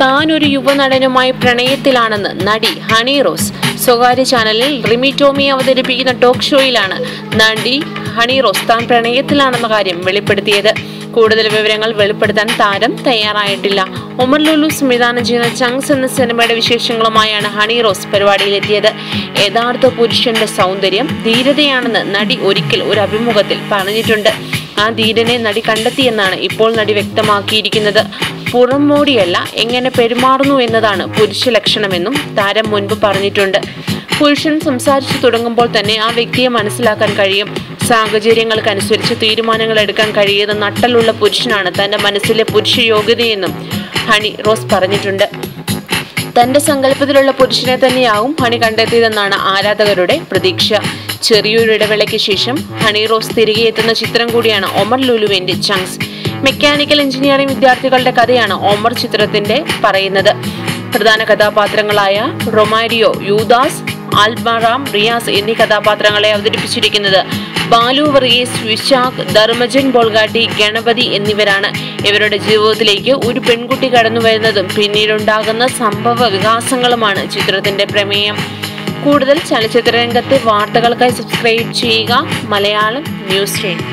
താൻ ഒരു യുവനടനുമായി പ്രണയത്തിലാണെന്ന് നടി ഹണി റോസ്. സ്വകാര്യ ചാനലിൽ റിമി ടോമി അവതരിപ്പിക്കുന്ന ടോക്ക് ഷോയിലാണ് നടി ഹണി റോസ് താൻ പ്രണയത്തിലാണെന്ന കാര്യം വെളിപ്പെടുത്തിയത്. കൂടുതൽ വിവരങ്ങൾ വെളിപ്പെടുത്താൻ താരം തയ്യാറായിട്ടില്ല. ഒമർ ലുലു സംവിധാനം ചെയ്യുന്ന ചങ്സ് എന്ന സിനിമയുടെ വിശേഷങ്ങളുമായാണ് ഹണി റോസ് പരിപാടിയിലെത്തിയത്. യഥാർത്ഥ പുരുഷന്റെ സൗന്ദര്യം ധീരതയാണെന്ന് നടി ഒരിക്കൽ ഒരു അഭിമുഖത്തിൽ പറഞ്ഞിട്ടുണ്ട്. ആ ധീരനെ നടി കണ്ടെത്തിയെന്നാണ് ഇപ്പോൾ നടി വ്യക്തമാക്കിയിരിക്കുന്നത്. പുറംമോടിയല്ല എങ്ങനെ പെരുമാറുന്നു എന്നതാണ് പുരുഷ ലക്ഷണമെന്നും താരം മുൻപ് പറഞ്ഞിട്ടുണ്ട്. പുരുഷൻ സംസാരിച്ചു തുടങ്ങുമ്പോൾ തന്നെ ആ വ്യക്തിയെ മനസ്സിലാക്കാൻ കഴിയും. സാഹചര്യങ്ങൾക്കനുസരിച്ച് തീരുമാനങ്ങൾ എടുക്കാൻ കഴിയുന്ന നട്ടലുള്ള പുരുഷനാണ് തന്റെ മനസ്സിലെ പുരുഷ യോഗ്യതയെന്നും ഹണി റോസ് പറഞ്ഞിട്ടുണ്ട്. തന്റെ സങ്കല്പത്തിലുള്ള പുരുഷനെ തന്നെയാവും ഹണി കണ്ടെത്തിയതെന്നാണ് ആരാധകരുടെ പ്രതീക്ഷ. ചെറിയൊരു ഇടവേളയ്ക്ക് ശേഷം ഹണി റോസ് തിരികെ എത്തുന്ന ചിത്രം കൂടിയാണ് ഒമർ ലുലുവിന്റെ ചങ്സ് മെക്കാനിക്കൽ എഞ്ചിനീയറിംഗ് വിദ്യാർത്ഥികളുടെ കഥയാണ് ഓമർ ചിത്രത്തിന്റെ പറയുന്നത്. പ്രധാന കഥാപാത്രങ്ങളായ റൊമാരിയോ യൂദാസ് ആൽബറാം റിയാസ് എന്നീ കഥാപാത്രങ്ങളെ അവതരിപ്പിച്ചിരിക്കുന്നത്. ബാലു വർഗീസ് വിശാഖ് ധർമ്മജൻ ബോൾഗാട്ടി ഗണപതി എന്നിവരാണ്. ഇവരുടെ ജീവിതത്തിലേക്ക് ഒരു പെൺകുട്ടി കടന്നു വരുന്നതും പിന്നീടുണ്ടാകുന്ന സംഭവ വികാസങ്ങളുമാണ് ചിത്രത്തിന്റെ പ്രമേയം. കൂടുതൽ ചലച്ചിത്ര രംഗത്തെ വാർത്തകൾക്കായി സബ്സ്ക്രൈബ് ചെയ്യുക. Malayalam news read